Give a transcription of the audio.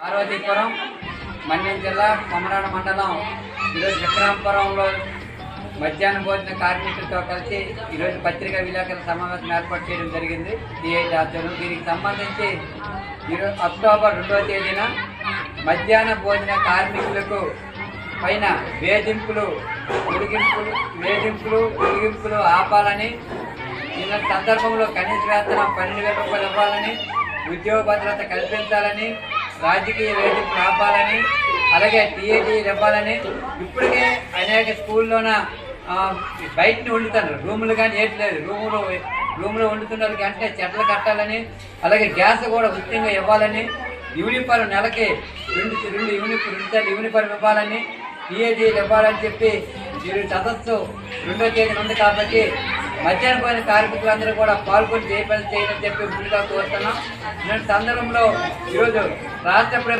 పార్వతీపురం మన్యం జిల్లా కొమరాడ మండలం. ఈరోజు విక్రాంపురంలో మధ్యాహ్న భోజన కార్మికులతో కలిసి ఈరోజు పత్రికా విలేకరుల సమావేశం ఏర్పాటు చేయడం జరిగింది. డిఐటి ఆధ్వర్యంలో దీనికి సంబంధించి ఈరోజు అక్టోబర్ రెండవ తేదీన మధ్యాహ్న భోజన కార్మికులకు పైన వేధింపులు ఉడిగింపులు వేధింపులు ఉడిగింపులు ఆపాలని ఇలాంటి సందర్భంలో కనీస వేతనం పన్నెండు వేల రూపాయలు ఇవ్వాలని ఉద్యోగ భద్రత కల్పించాలని రాజకీయ వేదికలు ఆపాలని అలాగే టీఏటీ ఇవ్వాలని ఇప్పటికే అనేక స్కూల్లోన బయటని వండుతున్నారు. రూములు కానీ ఏట్లేదు లేదు. రూములు రూములో వండుతున్నారు అంటే చెట్లు కట్టాలని అలాగే గ్యాస్ కూడా ఉచితంగా ఇవ్వాలని యూనిఫార్మ్ నెలకి రెండు రెండు యూనిఫామ్ రెండు యూనిఫార్మ్ ఇవ్వాలని టీఏటీ ఇవ్వాలని చెప్పి మీరు సదస్సు రెండో తేదీ ఉంది కాబట్టి మధ్యాహ్నం పోయిన కార్మికులందరూ కూడా పాల్గొని చేయాలని చేయని చెప్పి ముందుగా కోరుతున్నాం. ఇలాంటి సందర్భంలో ఈరోజు రాష్ట్ర